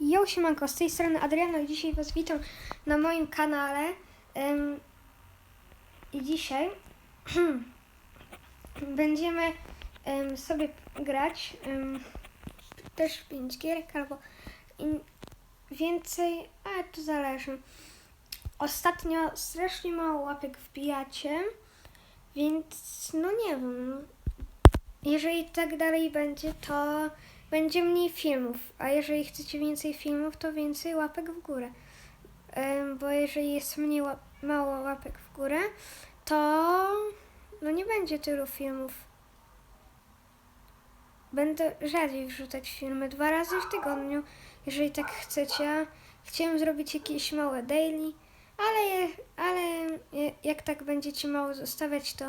Jo, siemanko, z tej strony Adriano i dzisiaj Was witam na moim kanale. Ym, I dzisiaj będziemy ym, sobie grać ym, też 5 gierek albo więcej, ale to zależy. Ostatnio strasznie mało łapek wbijacie, więc no nie wiem. Jeżeli tak dalej będzie, to będzie mniej filmów, a jeżeli chcecie więcej filmów, to więcej łapek w górę. Bo jeżeli jest mniej ła- mało łapek w górę, to no nie będzie tylu filmów. Będę rzadziej wrzucać filmy dwa razy w tygodniu, jeżeli tak chcecie. Chciałem zrobić jakieś małe daily, ale, ale jak tak będziecie mało zostawiać, to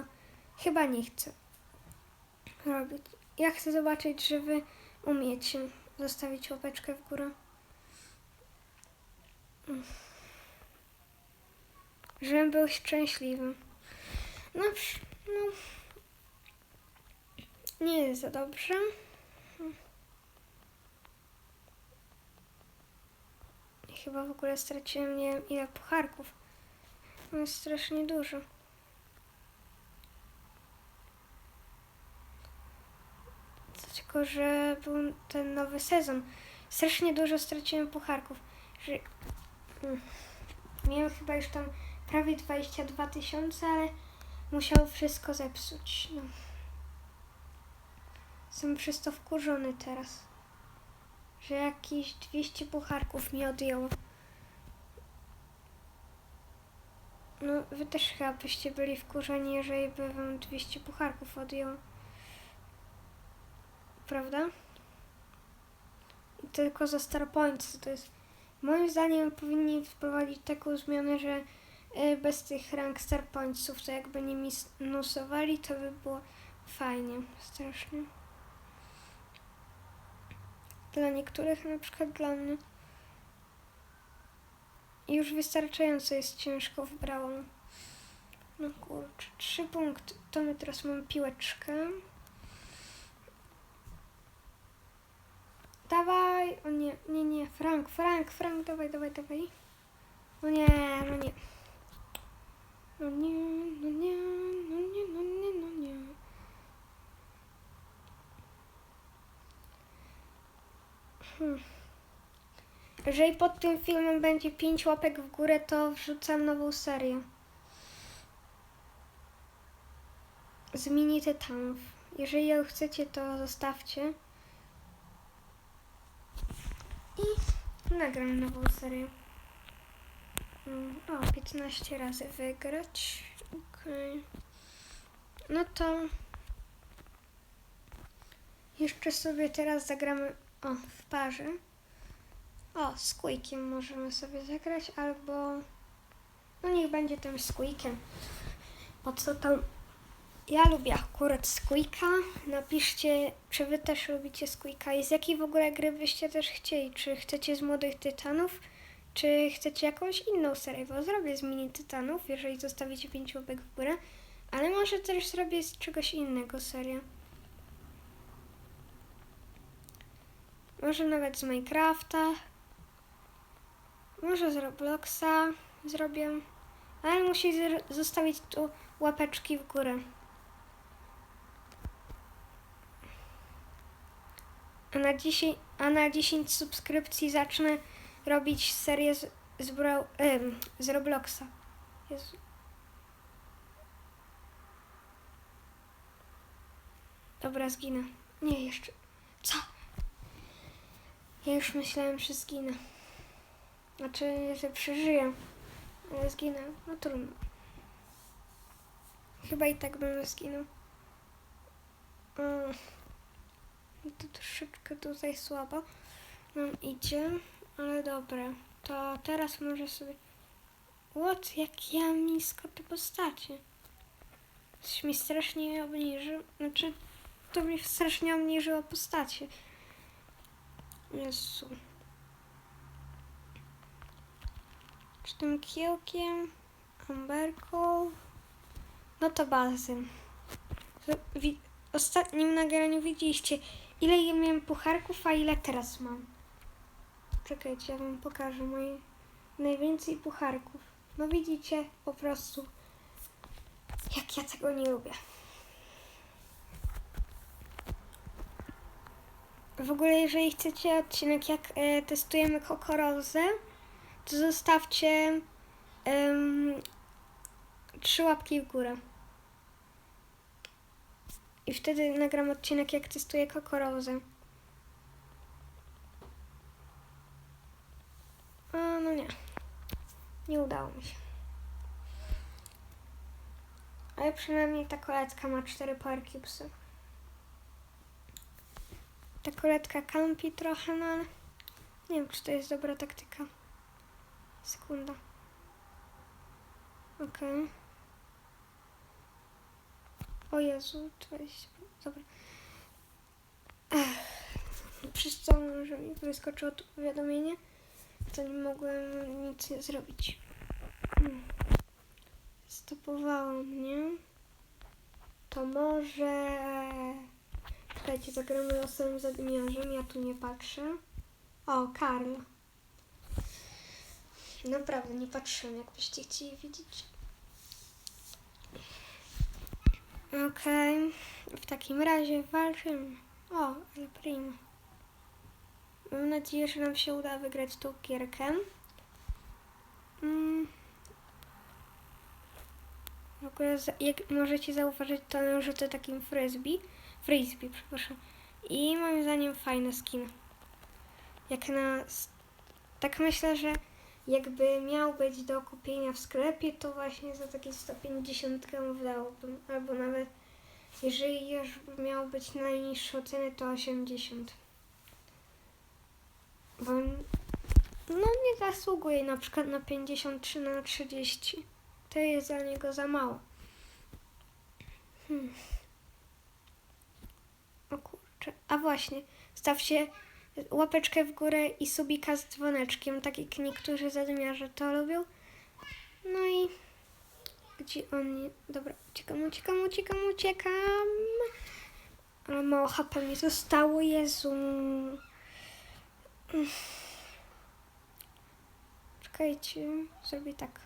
chyba nie chcę robić. Ja chcę zobaczyć, że wy umiecie zostawić łapeczkę w górę. Żebym był szczęśliwy. No, no. Nie jest za dobrze. Chyba w ogóle straciłem nie wiem ile pucharków. No jest strasznie dużo. Tylko, że był ten nowy sezon. Strasznie dużo straciłem pucharków. Że... Mm. Miałem chyba już tam prawie 22 tysiące, ale musiał wszystko zepsuć. No. Jestem przez to wkurzony teraz. Że jakieś 200 pucharków mi odjęło. No, wy też chyba byście byli wkurzeni, jeżeli by wam 200 pucharków odjęło. Prawda? Tylko za Star Points to jest. Moim zdaniem powinni wprowadzić taką zmianę, że y, bez tych rank Star Pointsów, to jakby nie minusowali, to by było fajnie, strasznie. Dla niektórych, na przykład dla mnie. Już wystarczająco jest ciężko w Brawl. No kurczę, trzy punkty. To my teraz mamy piłeczkę. Dawaj! O nie, nie, nie, Frank, Frank, Frank, dawaj, dawaj, dawaj. No nie, no nie. No nie, no nie, no nie, no nie, no nie. Hmm. Jeżeli pod tym filmem będzie 5 łapek w górę, to wrzucam nową serię. Z mini tytanów. Jeżeli ją chcecie, to zostawcie. I nagram nową serię. Mm, O, 15 razy wygrać. Okej. No to jeszcze sobie teraz zagramy o, w parze. O, z Quake'iem możemy sobie zagrać, albo no niech będzie tym z Quake'iem. Po co tam ja lubię akurat Squeaka. Napiszcie, czy wy też lubicie Squeaka i z jakiej w ogóle gry byście też chcieli. Czy chcecie z Młodych Tytanów, czy chcecie jakąś inną serię, bo zrobię z Mini Tytanów, jeżeli zostawicie 5 łapek w górę. Ale może też zrobię z czegoś innego serię. Może nawet z Minecrafta. Może z Robloxa zrobię. Ale musi zostawić tu łapeczki w górę. A na, 10, a na 10 subskrypcji zacznę robić serię z, z, Brau, em, z Robloxa. Jezu. Dobra, zginę. Nie, jeszcze. Co? Ja już myślałem, że zginę. Znaczy, że przeżyję. Ale zginę. No trudno. Chyba i tak bym zginął. Mm. To troszeczkę tutaj słabo nam idzie, ale dobra. To teraz może sobie... What? Jak ja nisko te postacie. Coś mi strasznie obniży. Znaczy, to mi strasznie obniżyło postacie. Jezu. Czy tym kiełkiem, amberką? No to bazy. W ostatnim nagraniu widzieliście, ile ja miałem pucharków, a ile teraz mam. Czekajcie, ja wam pokażę moje najwięcej pucharków. No widzicie po prostu, jak ja tego nie lubię. W ogóle, jeżeli chcecie odcinek, jak e, testujemy kokorozę, to zostawcie trzy łapki w górę. I wtedy nagram odcinek, jak testuję kokorozę. A, no nie. Nie udało mi się. Ale przynajmniej ta kolecka ma cztery power cubesy. Ta koletka kampi trochę, no ale nie wiem, czy to jest dobra taktyka. Sekunda. Okej. O Jezu, 20. Dobra. Ech. Przez że mi wyskoczyło to powiadomienie, to nie mogłem nic nie zrobić. Hmm. Stopowało mnie. To może... Czekajcie, zagramy losowym zadymiarzem, ja tu nie patrzę. O, Karl. Naprawdę, nie patrzyłem, jakbyście chcieli widzieć. Okej, w takim razie walczymy. O, ale prima. Mam nadzieję, że nam się uda wygrać tą gierkę. Mm. W ogóle, jak możecie zauważyć, to rzucę takim frisbee. Frisbee, przepraszam. I moim zdaniem fajny skin. Jak na... Tak myślę, że jakby miał być do kupienia w sklepie, to właśnie za takie 150 wydałbym. Albo nawet, jeżeli już miał być najniższą cenę, to 80. Bo no nie zasługuje na przykład na 53 na 30. To jest dla niego za mało. Hmm. O kurczę. A właśnie, stawcie łapeczkę w górę i subika z dzwoneczkiem, tak jak niektórzy zadymiarze to lubią. No i gdzie on... je- Dobra, uciekam, uciekam, uciekam, uciekam. Ale mało HP mi zostało, Jezu. Czekajcie, zrobię tak.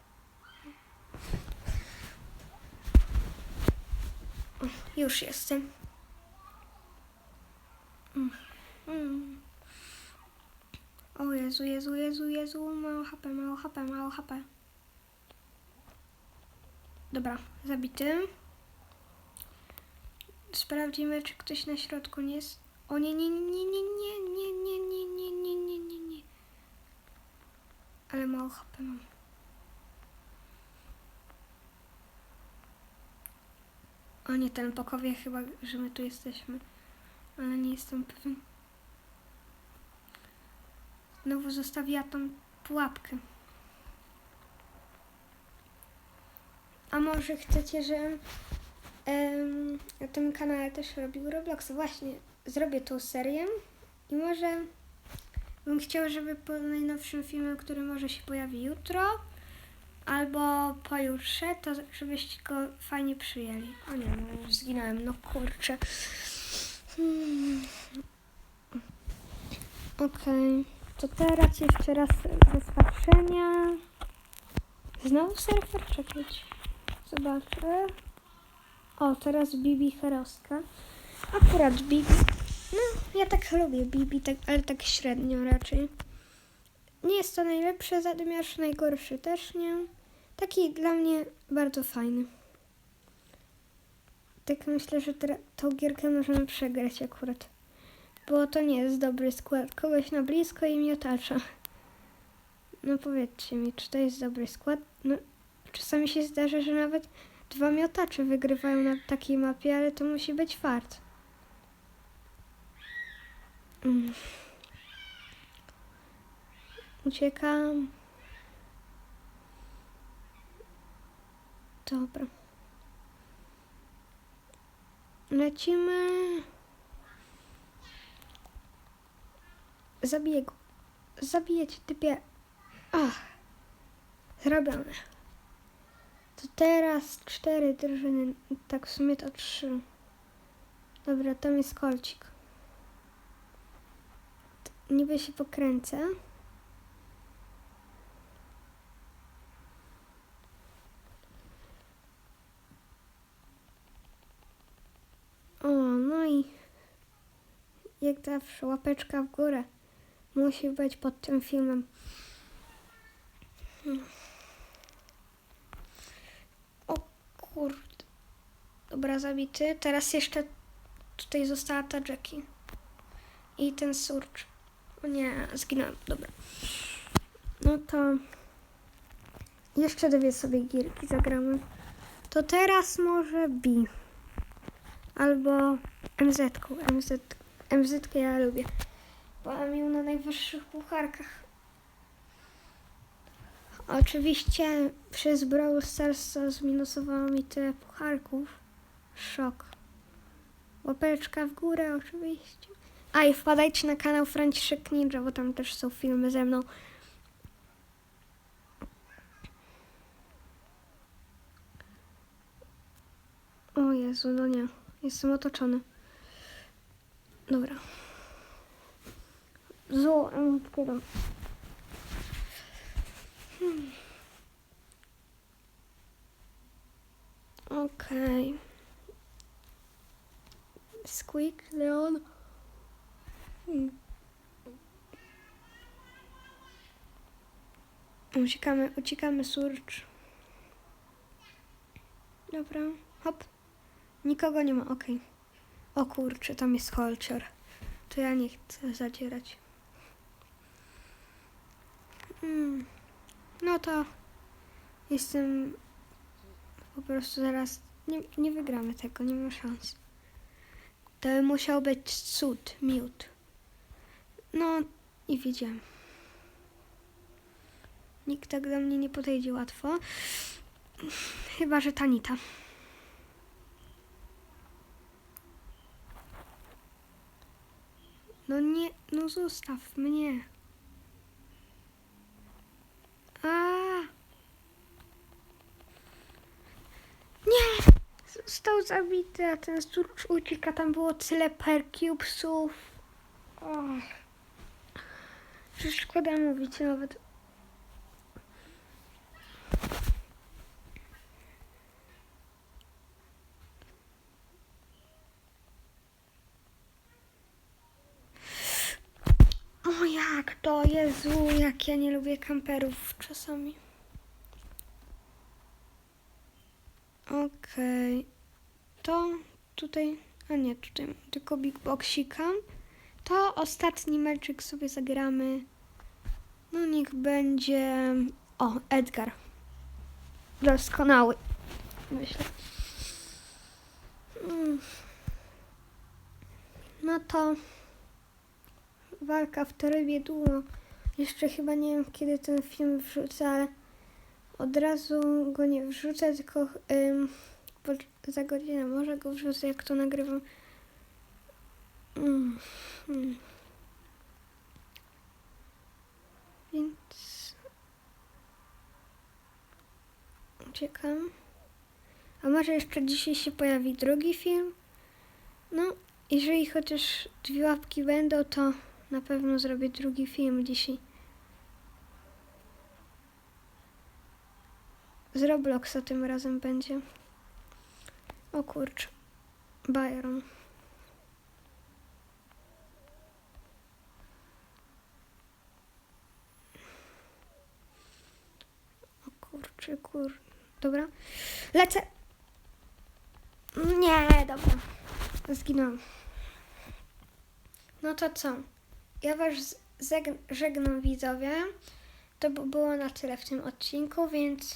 O, Już jestem. Mm. Mm. O Jezu, Jezu, Jezu, Jezu, mało HP, mało HP, mało HP. Dobra, zabity. Sprawdzimy, czy ktoś na środku nie jest. O nie, nie, nie, nie, nie, nie, nie, nie, nie, nie, nie, nie, nie. Ale mało HP mam. O nie, ten pokowie chyba, że my tu jesteśmy. Ale nie jestem pewien. Znowu zostawiła tą pułapkę. A może chcecie, że em, na tym kanale też robił Roblox? Właśnie, zrobię tą serię i może bym chciał, żeby po najnowszym filmie, który może się pojawi jutro albo pojutrze, to żebyście go fajnie przyjęli. O nie, no już zginąłem, no kurczę. Hmm. Okej, to teraz jeszcze raz rozpatrzenia. Znowu surfer? Czekać. Zobaczę. O, teraz Bibi Heroska. Akurat Bibi. No, ja tak lubię Bibi, tak, ale tak średnio raczej. Nie jest to najlepszy zadymiarz, najgorszy też nie. Taki dla mnie bardzo fajny. Tak myślę, że tra- tą gierkę możemy przegrać akurat. Bo to nie jest dobry skład. Kogoś na blisko i miotacza. No powiedzcie mi, czy to jest dobry skład? No, czasami się zdarza, że nawet dwa miotacze wygrywają na takiej mapie, ale to musi być fart. Mm. Uciekam. Dobra. Lecimy. Zabiję go. Zabiję cię, typie. Ach. Zrobione. To teraz cztery drużyny. Tak w sumie to trzy. Dobra, tam jest kolcik. Niby się pokręcę. O, no i jak zawsze łapeczka w górę. Musi być pod tym filmem. Hmm. O kurde. Dobra, zabity. Teraz jeszcze tutaj została ta Jackie. I ten surcz. O nie, zginąłem. Dobra. No to jeszcze dwie sobie gierki zagramy. To teraz może B. Albo MZ. -ku. MZ, MZ ja lubię. Ją na najwyższych pucharkach. Oczywiście przez Brawl Starsa zminusowało mi tyle pucharków. Szok. Łapeczka w górę oczywiście. A i wpadajcie na kanał Franciszek Ninja, bo tam też są filmy ze mną. O Jezu, no nie. Jestem otoczony. Dobra. Zło, emotkiego. Hmm. Okej. Squeak, Leon. Hmm. Uciekamy, uciekamy, surcz. Dobra, hop. Nikogo nie ma, okej. O kurczę, tam jest holcior. To ja nie chcę zadzierać. Mm. No to jestem po prostu zaraz. Nie, nie wygramy tego, nie ma szans. To musiał być cud, miód. No i widziałem. Nikt tak do mnie nie podejdzie łatwo. Chyba, że Tanita. No nie, no zostaw mnie. A. Nie! Został zabity, a ten surcz ucieka. Tam było tyle percubesów. Że szkoda mówić nawet. O jak to, Jezu, jak ja nie lubię kamperów czasami. Okej. To tutaj, a nie, tutaj tylko Big Boxika. To ostatni meczyk sobie zagramy. No niech będzie... O, Edgar. Doskonały. Myślę. Mm. No to walka w trybie duo. Jeszcze chyba nie wiem kiedy ten film wrzucę, ale od razu go nie wrzucę, tylko ym, za godzinę może go wrzucę, jak to nagrywam. Mm, mm. Więc uciekam. A może jeszcze dzisiaj się pojawi drugi film? No, jeżeli chociaż dwie łapki będą, to na pewno zrobię drugi film dzisiaj. Z Robloxa tym razem będzie. O kurczę. Byron. O kurczę, kur... Dobra. Lecę. Nie, dobra. Zginąłem. No to co? Ja was żegnam widzowie. To by było na tyle w tym odcinku, więc